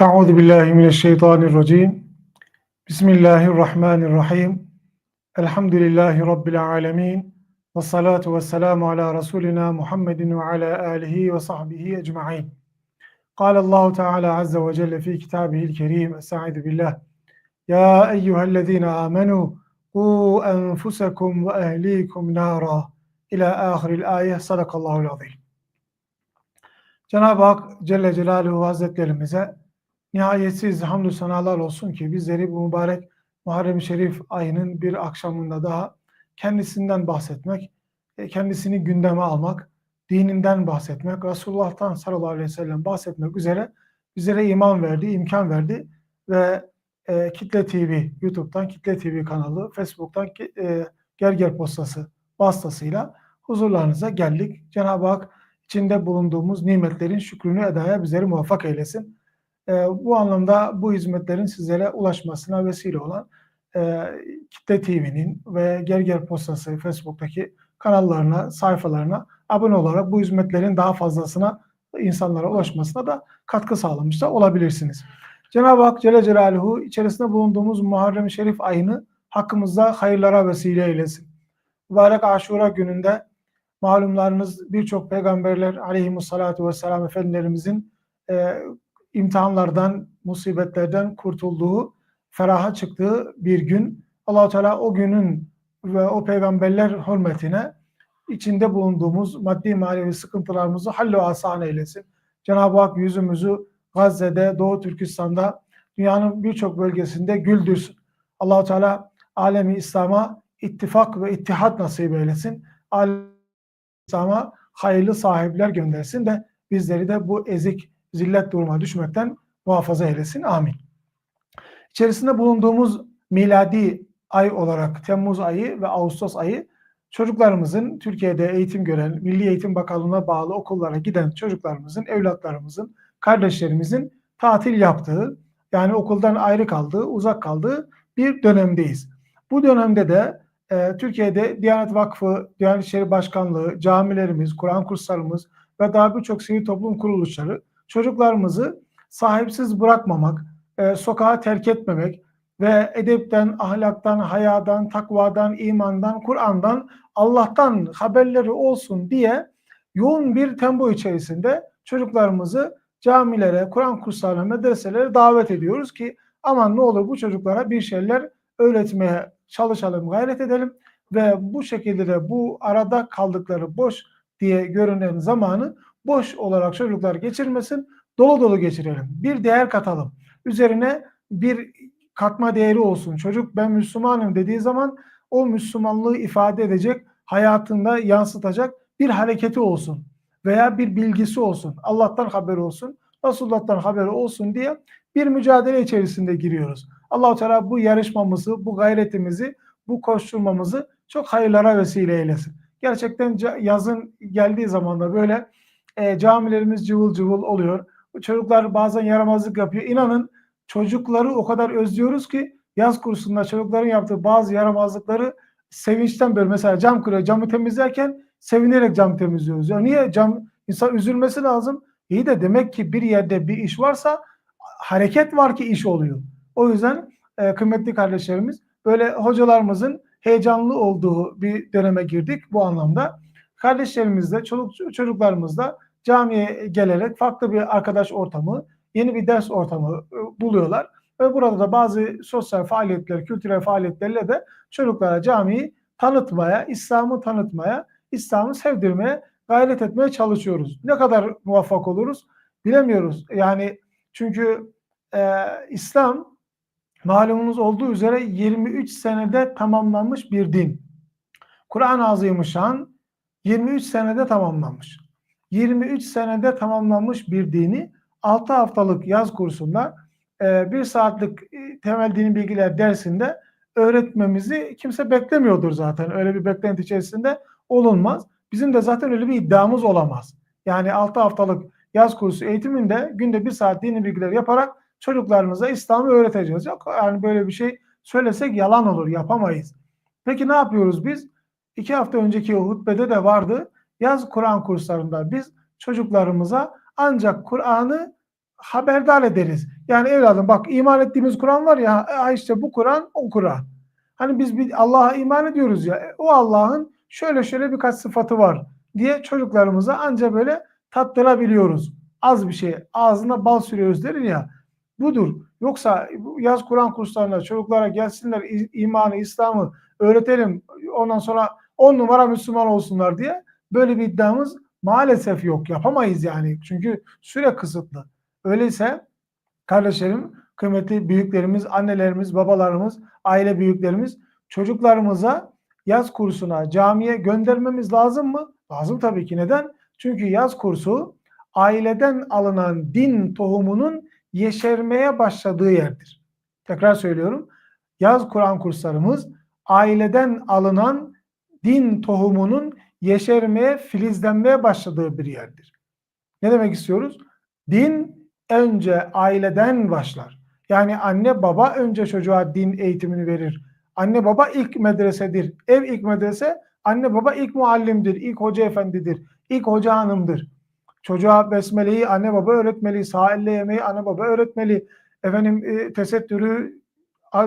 أعوذ بالله من الشيطان الرجيم. بسم الله الرحمن الرحيم. الحمد لله رب العالمين والصلاة والسلام على رسولنا محمد وعلى آله وصحبه أجمعين. قال الله تعالى عز وجل في كتابه الكريم أستعذ بالله. يا أيها الذين آمنوا قوا أنفسكم وأهليكم نارا. إلى آخر الآية صدق الله العظيم. جناب Hak Celle Celaluhu Hazretlerimize nihayetsiz hamdü sanalar olsun ki bizleri bu mübarek Muharrem-i Şerif ayının bir akşamında daha kendisinden bahsetmek, e, kendisini gündeme almak, dininden bahsetmek, Resulullah'tan sallallahu aleyhi ve sellem bahsetmek üzere bizlere iman verdi, imkan verdi ve e, Kitle TV, YouTube'dan Kitle TV kanalı, Facebook'tan e, Gerger Postası vasıtasıyla huzurlarınıza geldik. Cenab-ı Hak içinde bulunduğumuz nimetlerin şükrünü edaya bizleri muvaffak eylesin. E, bu anlamda bu hizmetlerin sizlere ulaşmasına vesile olan e, Kitle TV'nin ve Gerger Postası Facebook'taki kanallarına, sayfalarına abone olarak bu hizmetlerin daha fazlasına insanlara ulaşmasına da katkı sağlamış da olabilirsiniz. Cenab-ı Hak Celle Celaluhu içerisinde bulunduğumuz Muharrem-i Şerif ayını hakkımızda hayırlara vesile eylesin. Mübarek Aşura gününde malumlarınız birçok peygamberler aleyhimussalatu vesselam efendilerimizin e, imtihanlardan, musibetlerden kurtulduğu, feraha çıktığı bir gün. allah Teala o günün ve o peygamberler hürmetine içinde bulunduğumuz maddi manevi sıkıntılarımızı hallu asan eylesin. Cenab-ı Hak yüzümüzü Gazze'de, Doğu Türkistan'da, dünyanın birçok bölgesinde güldürsün. allah Teala alemi İslam'a ittifak ve ittihat nasip eylesin. Alemi İslam'a hayırlı sahipler göndersin de bizleri de bu ezik zillet duruma düşmekten muhafaza eylesin. Amin. İçerisinde bulunduğumuz miladi ay olarak Temmuz ayı ve Ağustos ayı çocuklarımızın Türkiye'de eğitim gören, Milli Eğitim Bakanlığı'na bağlı okullara giden çocuklarımızın, evlatlarımızın, kardeşlerimizin tatil yaptığı, yani okuldan ayrı kaldığı, uzak kaldığı bir dönemdeyiz. Bu dönemde de e, Türkiye'de Diyanet Vakfı, Diyanet İşleri Başkanlığı, camilerimiz, Kur'an kurslarımız ve daha birçok sivil toplum kuruluşları çocuklarımızı sahipsiz bırakmamak, e, sokağa terk etmemek ve edepten, ahlaktan, hayadan, takvadan, imandan, Kur'an'dan, Allah'tan haberleri olsun diye yoğun bir tempo içerisinde çocuklarımızı camilere, Kur'an kurslarına, medreselere davet ediyoruz ki aman ne olur bu çocuklara bir şeyler öğretmeye çalışalım, gayret edelim ve bu şekilde de bu arada kaldıkları boş diye görünen zamanı boş olarak çocuklar geçirmesin, dolu dolu geçirelim. Bir değer katalım. Üzerine bir katma değeri olsun. Çocuk ben Müslümanım dediği zaman o Müslümanlığı ifade edecek, hayatında yansıtacak bir hareketi olsun veya bir bilgisi olsun. Allah'tan haberi olsun, Resulullah'tan haberi olsun diye bir mücadele içerisinde giriyoruz. Allahu Teala bu yarışmamızı, bu gayretimizi, bu koşturmamızı çok hayırlara vesile eylesin. Gerçekten yazın geldiği zaman da böyle e, camilerimiz cıvıl cıvıl oluyor. Çocuklar bazen yaramazlık yapıyor. İnanın çocukları o kadar özlüyoruz ki yaz kursunda çocukların yaptığı bazı yaramazlıkları sevinçten böyle mesela cam kırıyor, camı temizlerken sevinerek cam temizliyoruz. Ya niye cam insan üzülmesi lazım? İyi de demek ki bir yerde bir iş varsa hareket var ki iş oluyor. O yüzden e, kıymetli kardeşlerimiz böyle hocalarımızın heyecanlı olduğu bir döneme girdik bu anlamda. Kardeşlerimizle, çocuk, çocuklarımızla camiye gelerek farklı bir arkadaş ortamı, yeni bir ders ortamı e, buluyorlar. Ve burada da bazı sosyal faaliyetler, kültürel faaliyetlerle de çocuklara camiyi tanıtmaya, İslam'ı tanıtmaya, İslam'ı sevdirmeye gayret etmeye çalışıyoruz. Ne kadar muvaffak oluruz bilemiyoruz. Yani çünkü e, İslam malumunuz olduğu üzere 23 senede tamamlanmış bir din. Kur'an-ı Azimüşşan 23 senede tamamlanmış. 23 senede tamamlanmış bir dini 6 haftalık yaz kursunda e, bir saatlik e, temel dini bilgiler dersinde öğretmemizi kimse beklemiyordur zaten. Öyle bir beklenti içerisinde olunmaz. Bizim de zaten öyle bir iddiamız olamaz. Yani 6 haftalık yaz kursu eğitiminde günde bir saat dini bilgiler yaparak çocuklarımıza İslam'ı öğreteceğiz. Yok yani böyle bir şey söylesek yalan olur yapamayız. Peki ne yapıyoruz biz? İki hafta önceki hutbede de vardı. Yaz Kur'an kurslarında biz çocuklarımıza ancak Kur'an'ı haberdar ederiz. Yani evladım bak iman ettiğimiz Kur'an var ya işte bu Kur'an o Kur'an. Hani biz bir Allah'a iman ediyoruz ya e, o Allah'ın şöyle şöyle birkaç sıfatı var diye çocuklarımıza anca böyle tattırabiliyoruz. Az bir şey ağzına bal sürüyoruz derin ya budur. Yoksa yaz Kur'an kurslarına çocuklara gelsinler imanı, İslam'ı öğretelim ondan sonra on numara Müslüman olsunlar diye böyle bir iddiamız maalesef yok. Yapamayız yani. Çünkü süre kısıtlı. Öyleyse kardeşlerim, kıymetli büyüklerimiz, annelerimiz, babalarımız, aile büyüklerimiz çocuklarımıza yaz kursuna, camiye göndermemiz lazım mı? Lazım tabii ki. Neden? Çünkü yaz kursu aileden alınan din tohumunun yeşermeye başladığı yerdir. Tekrar söylüyorum. Yaz Kur'an kurslarımız aileden alınan din tohumunun yeşermeye, filizlenmeye başladığı bir yerdir. Ne demek istiyoruz? Din önce aileden başlar. Yani anne baba önce çocuğa din eğitimini verir. Anne baba ilk medresedir. Ev ilk medrese, anne baba ilk muallimdir, ilk hoca efendidir, ilk hoca hanımdır. Çocuğa besmeleyi anne baba öğretmeli, sağ elle yemeği anne baba öğretmeli. Efendim e, tesettürü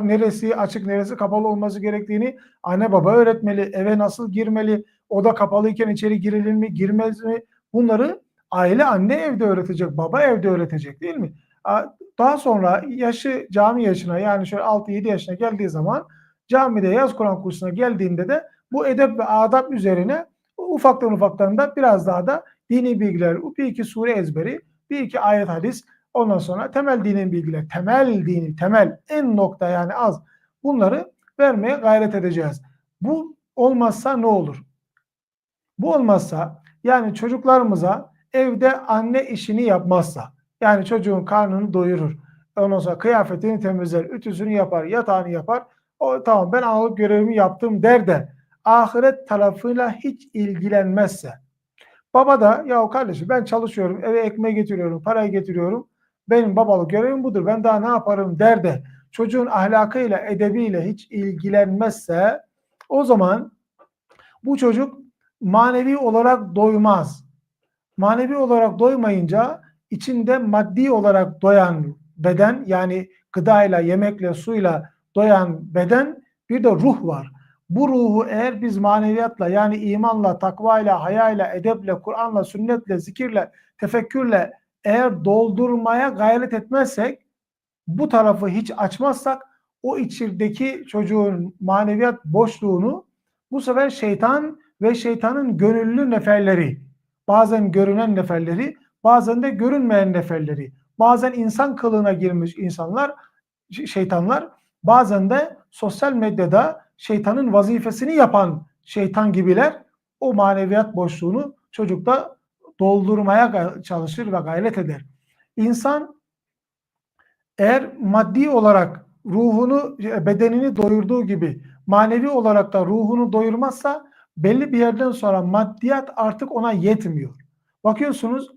neresi açık neresi kapalı olması gerektiğini anne baba öğretmeli. Eve nasıl girmeli, oda kapalıyken içeri girilir mi, girmez mi? Bunları aile anne evde öğretecek, baba evde öğretecek değil mi? Daha sonra yaşı cami yaşına yani şöyle 6-7 yaşına geldiği zaman camide yaz Kur'an kursuna geldiğinde de bu edep ve adap üzerine ufaktan ufaktan da biraz daha da dini bilgiler, bir iki sure ezberi, bir iki ayet hadis, ondan sonra temel dinin bilgiler, temel dini, temel en nokta yani az bunları vermeye gayret edeceğiz. Bu olmazsa ne olur? Bu olmazsa yani çocuklarımıza evde anne işini yapmazsa yani çocuğun karnını doyurur. Ondan sonra kıyafetini temizler, ütüsünü yapar, yatağını yapar. O tamam ben analık görevimi yaptım der de ahiret tarafıyla hiç ilgilenmezse baba da ya kardeşim ben çalışıyorum, eve ekmeği getiriyorum, parayı getiriyorum. Benim babalık görevim budur. Ben daha ne yaparım der de çocuğun ahlakıyla, edebiyle hiç ilgilenmezse o zaman bu çocuk manevi olarak doymaz. Manevi olarak doymayınca içinde maddi olarak doyan beden yani gıdayla, yemekle, suyla doyan beden bir de ruh var. Bu ruhu eğer biz maneviyatla yani imanla, takvayla, hayayla, edeple, Kur'an'la, sünnetle, zikirle, tefekkürle eğer doldurmaya gayret etmezsek bu tarafı hiç açmazsak o içirdeki çocuğun maneviyat boşluğunu bu sefer şeytan ve şeytanın gönüllü neferleri, bazen görünen neferleri, bazen de görünmeyen neferleri, bazen insan kılığına girmiş insanlar, şeytanlar, bazen de sosyal medyada şeytanın vazifesini yapan şeytan gibiler o maneviyat boşluğunu çocukta doldurmaya çalışır ve gayret eder. İnsan eğer maddi olarak ruhunu, bedenini doyurduğu gibi manevi olarak da ruhunu doyurmazsa belli bir yerden sonra maddiyat artık ona yetmiyor. Bakıyorsunuz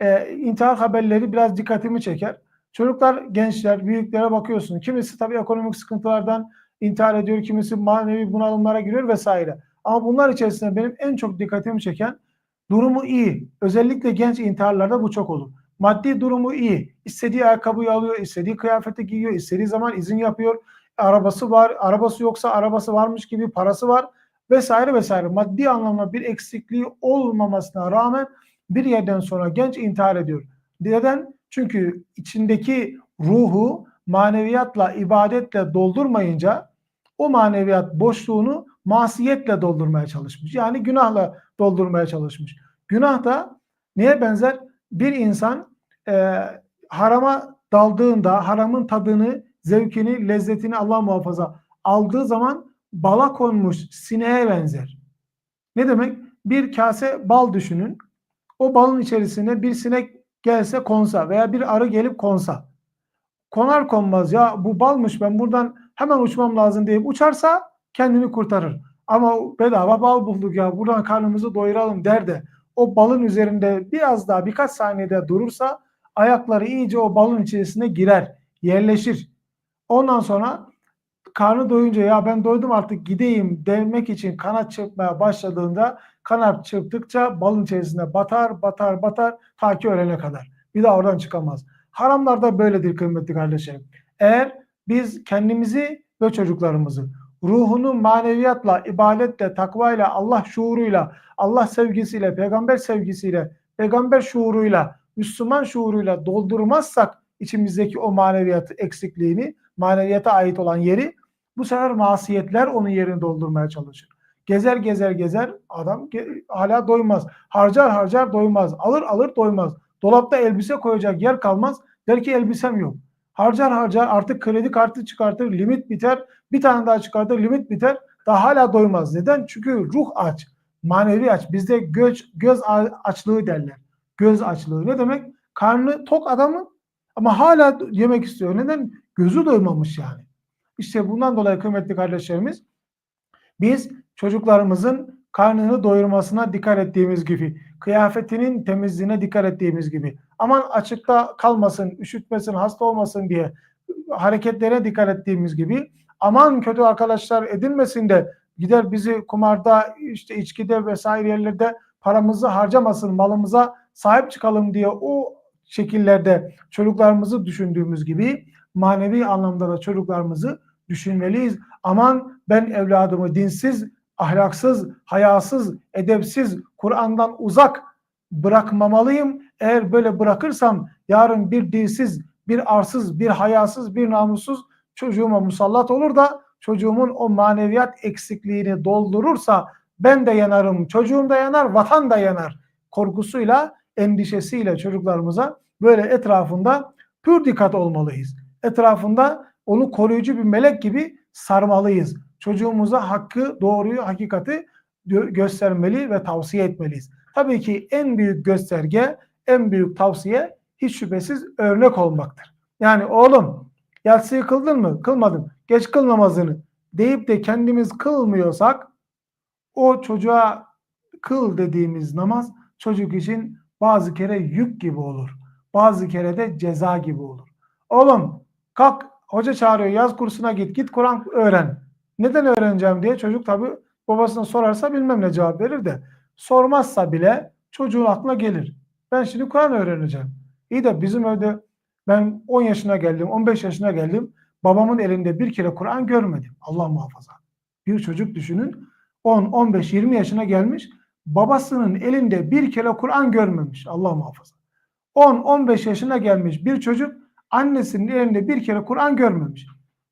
e, intihar haberleri biraz dikkatimi çeker. Çocuklar, gençler, büyüklere bakıyorsunuz. Kimisi tabii ekonomik sıkıntılardan intihar ediyor, kimisi manevi bunalımlara giriyor vesaire. Ama bunlar içerisinde benim en çok dikkatimi çeken durumu iyi. Özellikle genç intiharlarda bu çok olur. Maddi durumu iyi. İstediği ayakkabıyı alıyor, istediği kıyafeti giyiyor, istediği zaman izin yapıyor. Arabası var, arabası yoksa arabası varmış gibi parası var vesaire vesaire. Maddi anlamda bir eksikliği olmamasına rağmen bir yerden sonra genç intihar ediyor. Neden? Çünkü içindeki ruhu maneviyatla, ibadetle doldurmayınca o maneviyat boşluğunu masiyetle doldurmaya çalışmış. Yani günahla doldurmaya çalışmış. Günah da neye benzer? Bir insan e, harama daldığında haramın tadını, zevkini, lezzetini Allah muhafaza aldığı zaman bala konmuş sineğe benzer. Ne demek? Bir kase bal düşünün. O balın içerisine bir sinek gelse konsa veya bir arı gelip konsa. Konar konmaz ya bu balmış ben buradan hemen uçmam lazım deyip uçarsa kendini kurtarır. Ama bedava bal bulduk ya buradan karnımızı doyuralım der de o balın üzerinde biraz daha birkaç saniyede durursa ayakları iyice o balın içerisine girer, yerleşir. Ondan sonra karnı doyunca ya ben doydum artık gideyim demek için kanat çırpmaya başladığında kanat çırptıkça balın içerisinde batar, batar, batar ta ki ölene kadar. Bir daha oradan çıkamaz. Haramlar da böyledir kıymetli kardeşlerim. Eğer biz kendimizi ve çocuklarımızı ruhunu maneviyatla, ibadetle, takvayla, Allah şuuruyla, Allah sevgisiyle, peygamber sevgisiyle, peygamber şuuruyla, Müslüman şuuruyla doldurmazsak içimizdeki o maneviyatı eksikliğini, maneviyata ait olan yeri bu sefer masiyetler onun yerini doldurmaya çalışır. Gezer gezer gezer adam hala doymaz. Harcar harcar doymaz. Alır alır doymaz. Dolapta elbise koyacak yer kalmaz. Der ki elbisem yok. Harcar harcar artık kredi kartı çıkartır. Limit biter. Bir tane daha çıkartır. Limit biter. Daha hala doymaz. Neden? Çünkü ruh aç. Manevi aç. Bizde göz, göz açlığı derler. Göz açlığı. Ne demek? Karnı tok adamın ama hala yemek istiyor. Neden? Gözü doymamış yani. İşte bundan dolayı kıymetli kardeşlerimiz biz çocuklarımızın karnını doyurmasına dikkat ettiğimiz gibi, kıyafetinin temizliğine dikkat ettiğimiz gibi, aman açıkta kalmasın, üşütmesin, hasta olmasın diye hareketlere dikkat ettiğimiz gibi, aman kötü arkadaşlar edinmesin de gider bizi kumarda, işte içkide vesaire yerlerde paramızı harcamasın, malımıza sahip çıkalım diye o şekillerde çocuklarımızı düşündüğümüz gibi manevi anlamda da çocuklarımızı düşünmeliyiz. Aman ben evladımı dinsiz, ahlaksız, hayasız, edepsiz, Kur'an'dan uzak bırakmamalıyım. Eğer böyle bırakırsam yarın bir dilsiz, bir arsız, bir hayasız, bir namussuz çocuğuma musallat olur da çocuğumun o maneviyat eksikliğini doldurursa ben de yanarım, çocuğum da yanar, vatan da yanar korkusuyla, endişesiyle çocuklarımıza böyle etrafında pür dikkat olmalıyız. Etrafında onu koruyucu bir melek gibi sarmalıyız. Çocuğumuza hakkı, doğruyu, hakikati göstermeli ve tavsiye etmeliyiz. Tabii ki en büyük gösterge, en büyük tavsiye hiç şüphesiz örnek olmaktır. Yani oğlum yatsıyı kıldın mı? Kılmadın. Geç kıl namazını deyip de kendimiz kılmıyorsak o çocuğa kıl dediğimiz namaz çocuk için bazı kere yük gibi olur. Bazı kere de ceza gibi olur. Oğlum kalk hoca çağırıyor yaz kursuna git git Kur'an öğren. Neden öğreneceğim diye çocuk tabi babasına sorarsa bilmem ne cevap verir de sormazsa bile çocuğun aklına gelir. Ben şimdi Kur'an öğreneceğim. İyi de bizim evde ben 10 yaşına geldim 15 yaşına geldim babamın elinde bir kere Kur'an görmedim. Allah muhafaza. Bir çocuk düşünün 10, 15, 20 yaşına gelmiş babasının elinde bir kere Kur'an görmemiş. Allah muhafaza. 10, 15 yaşına gelmiş bir çocuk annesinin elinde bir kere Kur'an görmemiş.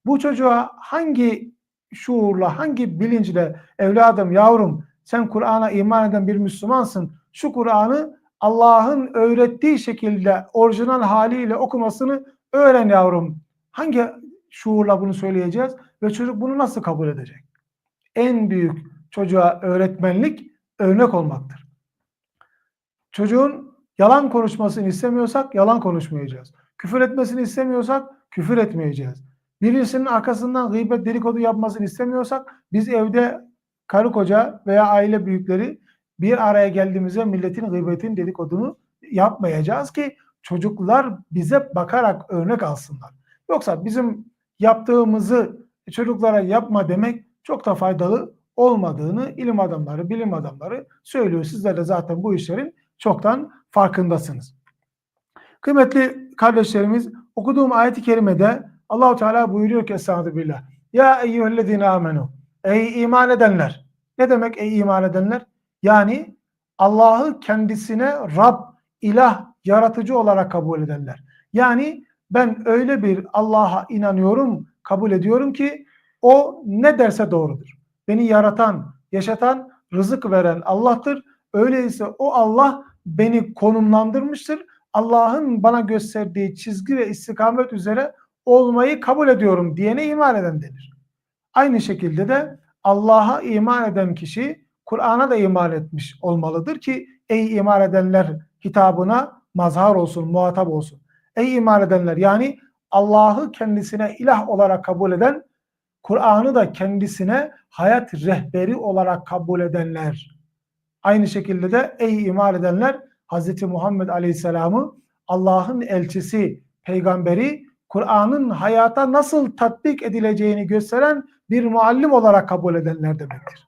Bu çocuğa hangi şuurla, hangi bilinçle evladım, yavrum sen Kur'an'a iman eden bir Müslümansın. Şu Kur'an'ı Allah'ın öğrettiği şekilde orijinal haliyle okumasını öğren yavrum. Hangi şuurla bunu söyleyeceğiz ve çocuk bunu nasıl kabul edecek? En büyük çocuğa öğretmenlik örnek olmaktır. Çocuğun yalan konuşmasını istemiyorsak yalan konuşmayacağız. Küfür etmesini istemiyorsak küfür etmeyeceğiz. Birisinin arkasından gıybet dedikodu yapmasını istemiyorsak biz evde karı koca veya aile büyükleri bir araya geldiğimizde milletin gıybetin dedikodunu yapmayacağız ki çocuklar bize bakarak örnek alsınlar. Yoksa bizim yaptığımızı çocuklara yapma demek çok da faydalı olmadığını ilim adamları, bilim adamları söylüyor. Sizler de zaten bu işlerin çoktan farkındasınız. Kıymetli kardeşlerimiz okuduğum ayet-i kerimede Allahu Teala buyuruyor ki Estağfirullah billah. Ya eyyühellezine amenu. Ey iman edenler. Ne demek ey iman edenler? Yani Allah'ı kendisine Rab, ilah, yaratıcı olarak kabul edenler. Yani ben öyle bir Allah'a inanıyorum, kabul ediyorum ki o ne derse doğrudur. Beni yaratan, yaşatan, rızık veren Allah'tır. Öyleyse o Allah beni konumlandırmıştır. Allah'ın bana gösterdiği çizgi ve istikamet üzere olmayı kabul ediyorum diyene iman eden denir. Aynı şekilde de Allah'a iman eden kişi Kur'an'a da iman etmiş olmalıdır ki ey iman edenler hitabına mazhar olsun, muhatap olsun. Ey iman edenler yani Allah'ı kendisine ilah olarak kabul eden, Kur'an'ı da kendisine hayat rehberi olarak kabul edenler. Aynı şekilde de ey iman edenler Hz. Muhammed Aleyhisselam'ı Allah'ın elçisi, peygamberi, Kur'an'ın hayata nasıl tatbik edileceğini gösteren bir muallim olarak kabul edenler demektir.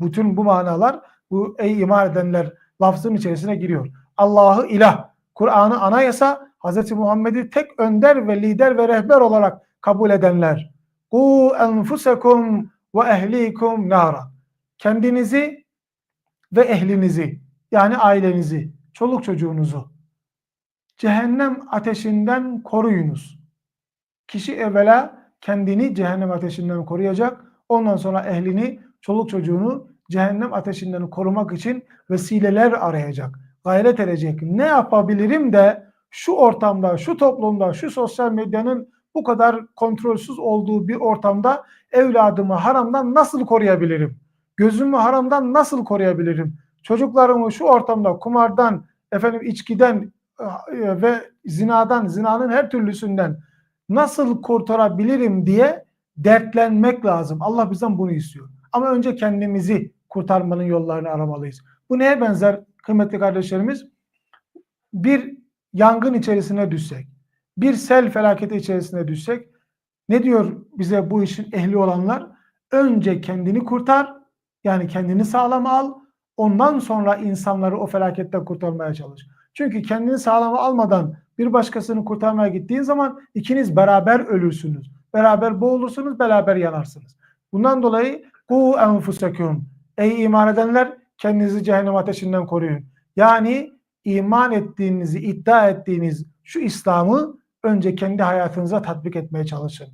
Bütün bu manalar bu ey iman edenler lafzın içerisine giriyor. Allah'ı ilah, Kur'an'ı anayasa, Hz. Muhammed'i tek önder ve lider ve rehber olarak kabul edenler. Ku enfusekum ve ehlikum nara. Kendinizi ve ehlinizi yani ailenizi, çoluk çocuğunuzu cehennem ateşinden koruyunuz. Kişi evvela kendini cehennem ateşinden koruyacak. Ondan sonra ehlini, çoluk çocuğunu cehennem ateşinden korumak için vesileler arayacak. Gayret edecek. Ne yapabilirim de şu ortamda, şu toplumda, şu sosyal medyanın bu kadar kontrolsüz olduğu bir ortamda evladımı haramdan nasıl koruyabilirim? Gözümü haramdan nasıl koruyabilirim? Çocuklarımı şu ortamda kumardan, efendim içkiden e, ve zinadan, zinanın her türlüsünden nasıl kurtarabilirim diye dertlenmek lazım. Allah bizden bunu istiyor. Ama önce kendimizi kurtarmanın yollarını aramalıyız. Bu neye benzer kıymetli kardeşlerimiz? Bir yangın içerisine düşsek, bir sel felaketi içerisine düşsek, ne diyor bize bu işin ehli olanlar? Önce kendini kurtar, yani kendini sağlam al, ondan sonra insanları o felaketten kurtarmaya çalış. Çünkü kendini sağlama almadan bir başkasını kurtarmaya gittiğin zaman ikiniz beraber ölürsünüz. Beraber boğulursunuz, beraber yanarsınız. Bundan dolayı ku enfusekum. Ey iman edenler kendinizi cehennem ateşinden koruyun. Yani iman ettiğinizi iddia ettiğiniz şu İslam'ı önce kendi hayatınıza tatbik etmeye çalışın.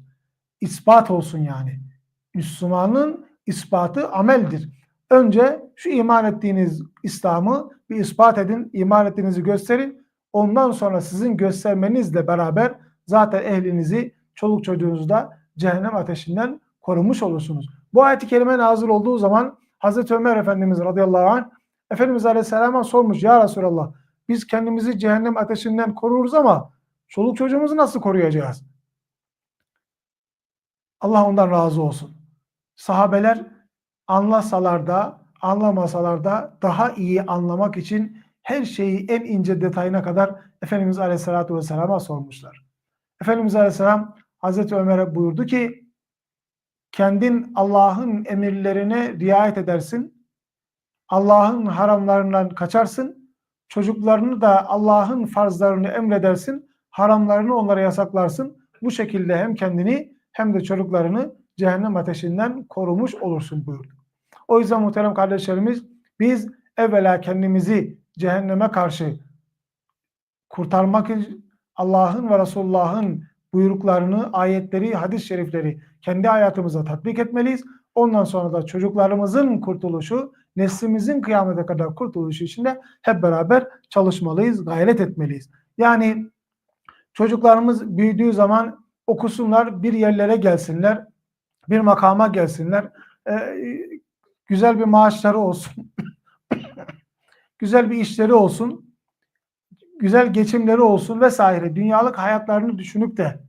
İspat olsun yani. Müslümanın ispatı ameldir. Önce şu iman ettiğiniz İslam'ı bir ispat edin, iman ettiğinizi gösterin. Ondan sonra sizin göstermenizle beraber zaten ehlinizi, çoluk çocuğunuzu da cehennem ateşinden korumuş olursunuz. Bu ayet-i kerime nazil olduğu zaman Hazreti Ömer Efendimiz radıyallahu anh Efendimiz Aleyhisselam'a sormuş ya Resulallah biz kendimizi cehennem ateşinden koruruz ama çoluk çocuğumuzu nasıl koruyacağız? Allah ondan razı olsun. Sahabeler anlasalar da anlamasalar da daha iyi anlamak için her şeyi en ince detayına kadar Efendimiz Aleyhisselatü Vesselam'a sormuşlar. Efendimiz Aleyhisselam Hazreti Ömer'e buyurdu ki kendin Allah'ın emirlerine riayet edersin. Allah'ın haramlarından kaçarsın. Çocuklarını da Allah'ın farzlarını emredersin. Haramlarını onlara yasaklarsın. Bu şekilde hem kendini hem de çocuklarını cehennem ateşinden korumuş olursun buyurdu. O yüzden muhterem kardeşlerimiz biz evvela kendimizi cehenneme karşı kurtarmak için Allah'ın ve Resulullah'ın buyruklarını, ayetleri, hadis-i şerifleri kendi hayatımıza tatbik etmeliyiz. Ondan sonra da çocuklarımızın kurtuluşu, neslimizin kıyamete kadar kurtuluşu için de hep beraber çalışmalıyız, gayret etmeliyiz. Yani çocuklarımız büyüdüğü zaman okusunlar, bir yerlere gelsinler, bir makama gelsinler, e, güzel bir maaşları olsun, güzel bir işleri olsun, güzel geçimleri olsun vesaire dünyalık hayatlarını düşünüp de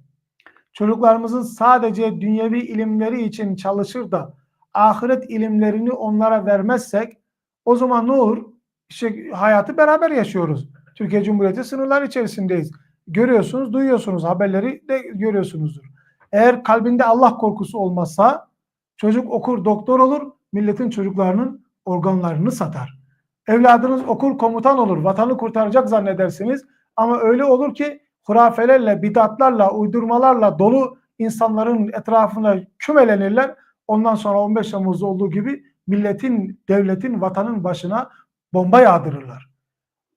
çocuklarımızın sadece dünyevi ilimleri için çalışır da ahiret ilimlerini onlara vermezsek o zaman ne olur? İşte hayatı beraber yaşıyoruz. Türkiye Cumhuriyeti sınırlar içerisindeyiz. Görüyorsunuz, duyuyorsunuz, haberleri de görüyorsunuzdur. Eğer kalbinde Allah korkusu olmazsa çocuk okur doktor olur, milletin çocuklarının organlarını satar. Evladınız okur komutan olur, vatanı kurtaracak zannedersiniz. Ama öyle olur ki hurafelerle, bidatlarla, uydurmalarla dolu insanların etrafına kümelenirler. Ondan sonra 15 Temmuz'da olduğu gibi milletin, devletin, vatanın başına bomba yağdırırlar.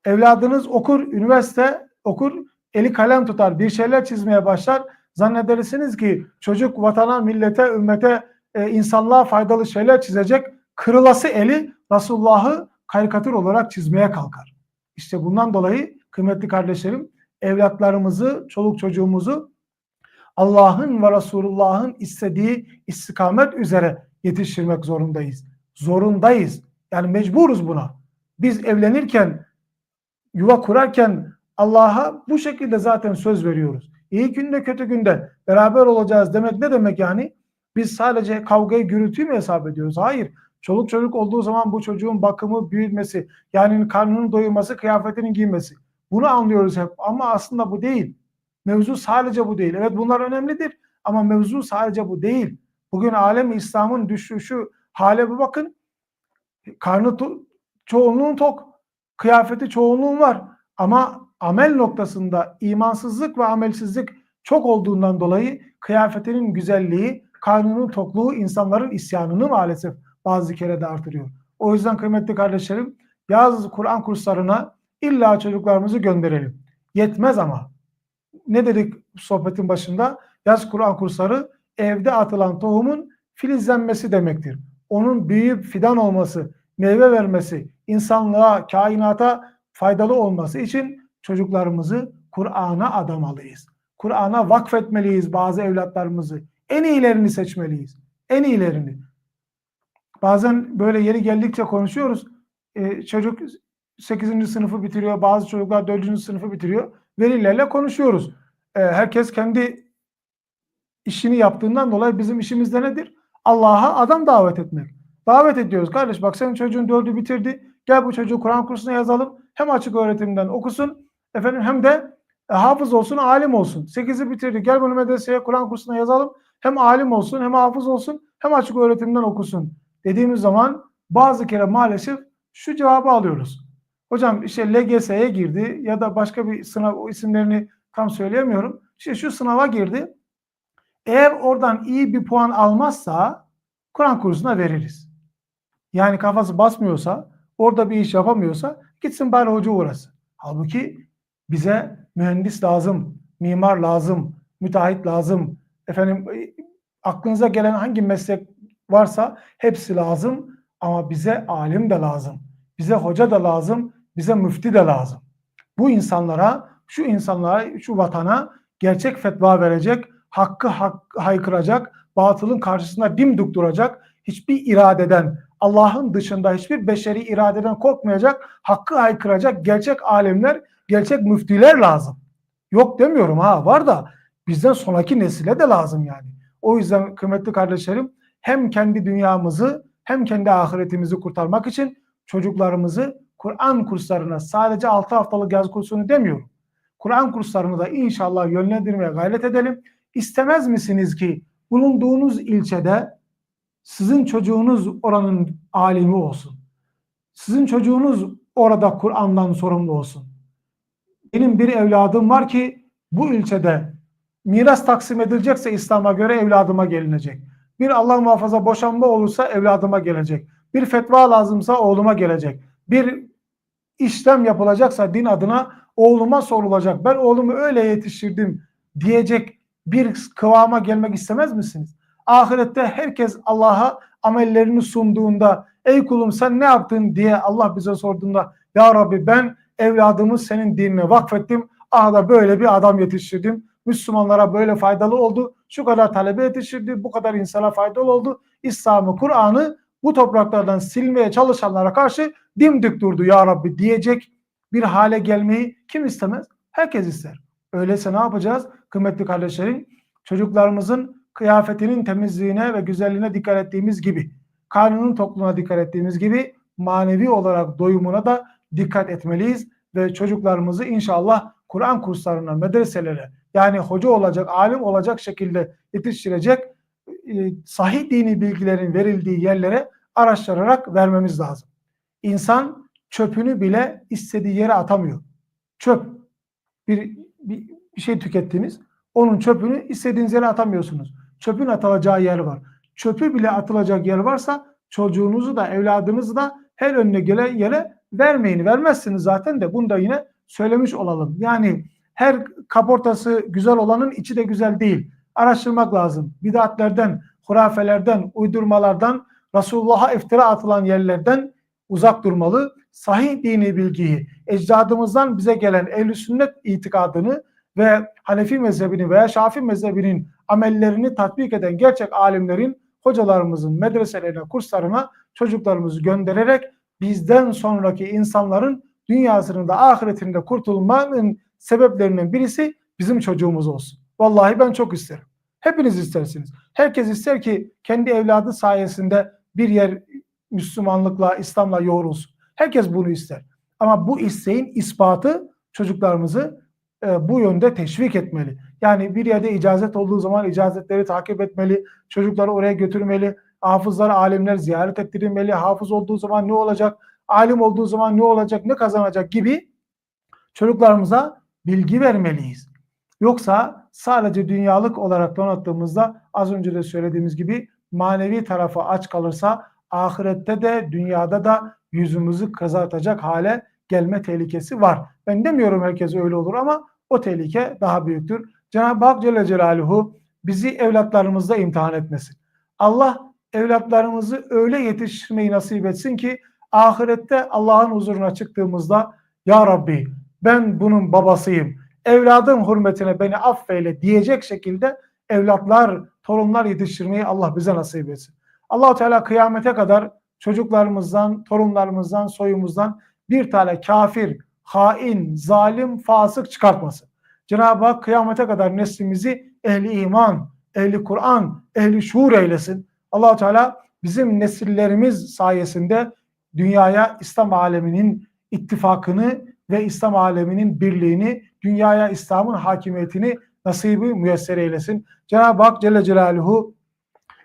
Evladınız okur, üniversite okur, eli kalem tutar, bir şeyler çizmeye başlar. Zannedersiniz ki çocuk vatana, millete, ümmete, e, insanlığa faydalı şeyler çizecek. Kırılası eli Resulullah'ı karikatür olarak çizmeye kalkar. İşte bundan dolayı kıymetli kardeşlerim evlatlarımızı, çoluk çocuğumuzu Allah'ın ve Resulullah'ın istediği istikamet üzere yetiştirmek zorundayız. Zorundayız. Yani mecburuz buna. Biz evlenirken, yuva kurarken Allah'a bu şekilde zaten söz veriyoruz. İyi günde kötü günde beraber olacağız demek ne demek yani? Biz sadece kavgayı gürültüyü mü hesap ediyoruz? Hayır. Çoluk çocuk olduğu zaman bu çocuğun bakımı, büyütmesi, yani karnının doyurması, kıyafetinin giymesi. Bunu anlıyoruz hep ama aslında bu değil. Mevzu sadece bu değil. Evet bunlar önemlidir ama mevzu sadece bu değil. Bugün alem İslam'ın düşüşü hale bir bakın. Karnı to çoğunluğun tok. Kıyafeti çoğunluğun var. Ama amel noktasında imansızlık ve amelsizlik çok olduğundan dolayı kıyafetinin güzelliği, karnının tokluğu insanların isyanını maalesef bazı kere de artırıyor. O yüzden kıymetli kardeşlerim yaz Kur'an kurslarına illa çocuklarımızı gönderelim. Yetmez ama. Ne dedik sohbetin başında? Yaz Kur'an kursları evde atılan tohumun filizlenmesi demektir. Onun büyüyüp fidan olması, meyve vermesi, insanlığa, kainata faydalı olması için çocuklarımızı Kur'an'a adamalıyız. Kur'an'a vakfetmeliyiz bazı evlatlarımızı. En iyilerini seçmeliyiz. En iyilerini. Bazen böyle yeri geldikçe konuşuyoruz. Ee, çocuk 8. sınıfı bitiriyor, bazı çocuklar 4. sınıfı bitiriyor. Velilerle konuşuyoruz. Ee, herkes kendi işini yaptığından dolayı bizim işimiz de nedir? Allah'a adam davet etmek. Davet ediyoruz. Kardeş bak senin çocuğun dördü bitirdi. Gel bu çocuğu Kur'an kursuna yazalım. Hem açık öğretimden okusun. Efendim hem de e, hafız olsun, alim olsun. Sekizi bitirdi. Gel bunu medreseye Kur'an kursuna yazalım. Hem alim olsun, hem hafız olsun, hem açık öğretimden okusun. Dediğimiz zaman bazı kere maalesef şu cevabı alıyoruz. Hocam işte LGS'ye girdi ya da başka bir sınav o isimlerini tam söyleyemiyorum. İşte şu sınava girdi. Eğer oradan iyi bir puan almazsa Kur'an kursuna veririz. Yani kafası basmıyorsa, orada bir iş yapamıyorsa gitsin bari hoca uğrasın. Halbuki bize mühendis lazım, mimar lazım, müteahhit lazım. Efendim e, aklınıza gelen hangi meslek varsa hepsi lazım ama bize alim de lazım. Bize hoca da lazım, bize müfti de lazım. Bu insanlara, şu insanlara, şu vatana gerçek fetva verecek, hakkı hak, haykıracak, batılın karşısında dimdik duracak, hiçbir iradeden, Allah'ın dışında hiçbir beşeri iradeden korkmayacak, hakkı haykıracak gerçek alimler, gerçek müftiler lazım. Yok demiyorum ha var da bizden sonraki nesile de lazım yani. O yüzden kıymetli kardeşlerim hem kendi dünyamızı hem kendi ahiretimizi kurtarmak için çocuklarımızı Kur'an kurslarına sadece 6 haftalık yaz kursunu demiyorum. Kur'an kurslarını da inşallah yönlendirmeye gayret edelim. İstemez misiniz ki bulunduğunuz ilçede sizin çocuğunuz oranın alimi olsun. Sizin çocuğunuz orada Kur'an'dan sorumlu olsun. Benim bir evladım var ki bu ilçede miras taksim edilecekse İslam'a göre evladıma gelinecek. Bir Allah muhafaza boşanma olursa evladıma gelecek. Bir fetva lazımsa oğluma gelecek. Bir işlem yapılacaksa din adına oğluma sorulacak. Ben oğlumu öyle yetiştirdim diyecek bir kıvama gelmek istemez misiniz? Ahirette herkes Allah'a amellerini sunduğunda ey kulum sen ne yaptın diye Allah bize sorduğunda ya Rabbi ben evladımı senin dinine vakfettim. Aha da böyle bir adam yetiştirdim. Müslümanlara böyle faydalı oldu. Şu kadar talebe yetiştirdi. Bu kadar insana faydalı oldu. İslam'ı, Kur'an'ı bu topraklardan silmeye çalışanlara karşı dimdik durdu ya Rabbi diyecek bir hale gelmeyi kim istemez? Herkes ister. Öyleyse ne yapacağız? Kıymetli kardeşlerim çocuklarımızın kıyafetinin temizliğine ve güzelliğine dikkat ettiğimiz gibi, karnının tokluğuna dikkat ettiğimiz gibi manevi olarak doyumuna da dikkat etmeliyiz ve çocuklarımızı inşallah Kur'an kurslarına, medreselere yani hoca olacak, alim olacak şekilde yetiştirecek e, sahih dini bilgilerin verildiği yerlere araştırarak vermemiz lazım. İnsan çöpünü bile istediği yere atamıyor. Çöp bir, bir, bir şey tükettiniz. Onun çöpünü istediğiniz yere atamıyorsunuz. Çöpün atılacağı yer var. Çöpü bile atılacak yer varsa çocuğunuzu da evladınızı da her önüne gelen yere vermeyin. Vermezsiniz zaten de bunu da yine söylemiş olalım. Yani her kaportası güzel olanın içi de güzel değil. Araştırmak lazım. Bidatlerden, hurafelerden, uydurmalardan, Resulullah'a iftira atılan yerlerden uzak durmalı. Sahih dini bilgiyi, ecdadımızdan bize gelen ehl sünnet itikadını ve Hanefi mezhebini veya Şafi mezhebinin amellerini tatbik eden gerçek alimlerin hocalarımızın medreselerine, kurslarına çocuklarımızı göndererek bizden sonraki insanların dünyasının da ahiretinde kurtulmanın sebeplerinden birisi bizim çocuğumuz olsun. Vallahi ben çok isterim. Hepiniz istersiniz. Herkes ister ki kendi evladı sayesinde bir yer Müslümanlıkla, İslam'la yoğrulsun. Herkes bunu ister. Ama bu isteğin ispatı çocuklarımızı e, bu yönde teşvik etmeli. Yani bir yerde icazet olduğu zaman icazetleri takip etmeli, çocukları oraya götürmeli, hafızlar, alimler ziyaret ettirilmeli, hafız olduğu zaman ne olacak, alim olduğu zaman ne olacak, ne kazanacak gibi Çocuklarımıza bilgi vermeliyiz. Yoksa sadece dünyalık olarak donattığımızda az önce de söylediğimiz gibi manevi tarafı aç kalırsa ahirette de dünyada da yüzümüzü kızartacak hale gelme tehlikesi var. Ben demiyorum herkes öyle olur ama o tehlike daha büyüktür. Cenab-ı Hak Celle Celaluhu bizi evlatlarımızla imtihan etmesin. Allah evlatlarımızı öyle yetiştirmeyi nasip etsin ki ahirette Allah'ın huzuruna çıktığımızda Ya Rabbi ben bunun babasıyım. Evladım hürmetine beni affeyle diyecek şekilde evlatlar, torunlar yetiştirmeyi Allah bize nasip etsin. Allahu Teala kıyamete kadar çocuklarımızdan, torunlarımızdan, soyumuzdan bir tane kafir, hain, zalim, fasık çıkartmasın. Cenab-ı Hak kıyamete kadar neslimizi ehli iman, ehli Kur'an, ehli şuur eylesin. Allahu Teala bizim nesillerimiz sayesinde dünyaya İslam aleminin ittifakını ve İslam aleminin birliğini, dünyaya İslam'ın hakimiyetini nasibi müyesser eylesin. Cenab-ı Hak Celle Celaluhu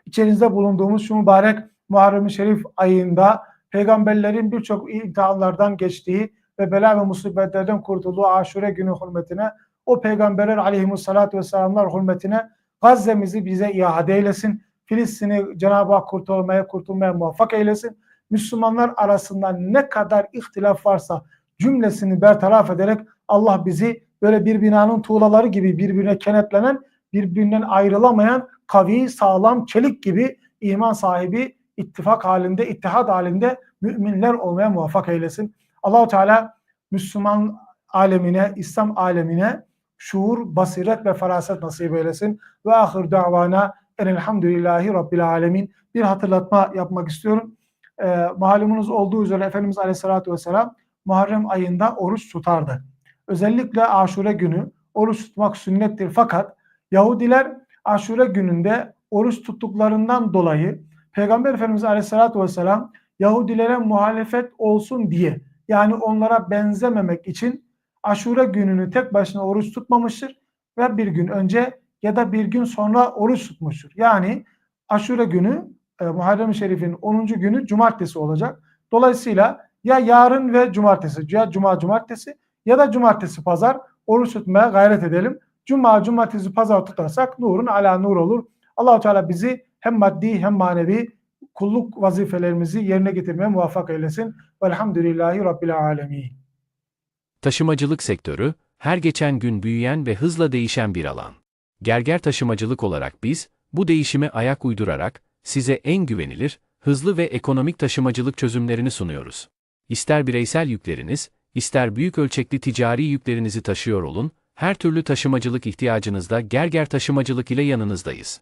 içerisinde bulunduğumuz şu mübarek Muharrem-i Şerif ayında peygamberlerin birçok imtihanlardan geçtiği ve bela ve musibetlerden kurtulduğu aşure günü hürmetine o peygamberler aleyhimussalatu vesselamlar hürmetine Gazze'mizi bize iade eylesin. Filistin'i Cenab-ı Hak kurtulmaya, kurtulmaya muvaffak eylesin. Müslümanlar arasında ne kadar ihtilaf varsa cümlesini bertaraf ederek Allah bizi böyle bir binanın tuğlaları gibi birbirine kenetlenen, birbirinden ayrılamayan kavi, sağlam, çelik gibi iman sahibi ittifak halinde, ittihad halinde müminler olmaya muvaffak eylesin. Allahu Teala Müslüman alemine, İslam alemine şuur, basiret ve feraset nasip eylesin. Ve ahir davana enelhamdülillahi rabbil alemin. Bir hatırlatma yapmak istiyorum. Ee, malumunuz olduğu üzere Efendimiz Aleyhisselatü Vesselam Muharrem ayında oruç tutardı. Özellikle aşure günü oruç tutmak sünnettir fakat Yahudiler aşure gününde oruç tuttuklarından dolayı Peygamber Efendimiz Aleyhisselatü Vesselam Yahudilere muhalefet olsun diye yani onlara benzememek için aşure gününü tek başına oruç tutmamıştır ve bir gün önce ya da bir gün sonra oruç tutmuştur. Yani aşure günü e, Muharrem-i Şerif'in 10. günü cumartesi olacak. Dolayısıyla ya yarın ve cumartesi ya cuma cumartesi ya da cumartesi pazar oruç tutmaya gayret edelim. Cuma cumartesi pazar tutarsak nurun ala nur olur. Allahu Teala bizi hem maddi hem manevi kulluk vazifelerimizi yerine getirmeye muvaffak eylesin. Velhamdülillahi Rabbil alemin. Taşımacılık sektörü, her geçen gün büyüyen ve hızla değişen bir alan. Gerger taşımacılık olarak biz, bu değişime ayak uydurarak, size en güvenilir, hızlı ve ekonomik taşımacılık çözümlerini sunuyoruz. İster bireysel yükleriniz, ister büyük ölçekli ticari yüklerinizi taşıyor olun, her türlü taşımacılık ihtiyacınızda Gerger Taşımacılık ile yanınızdayız.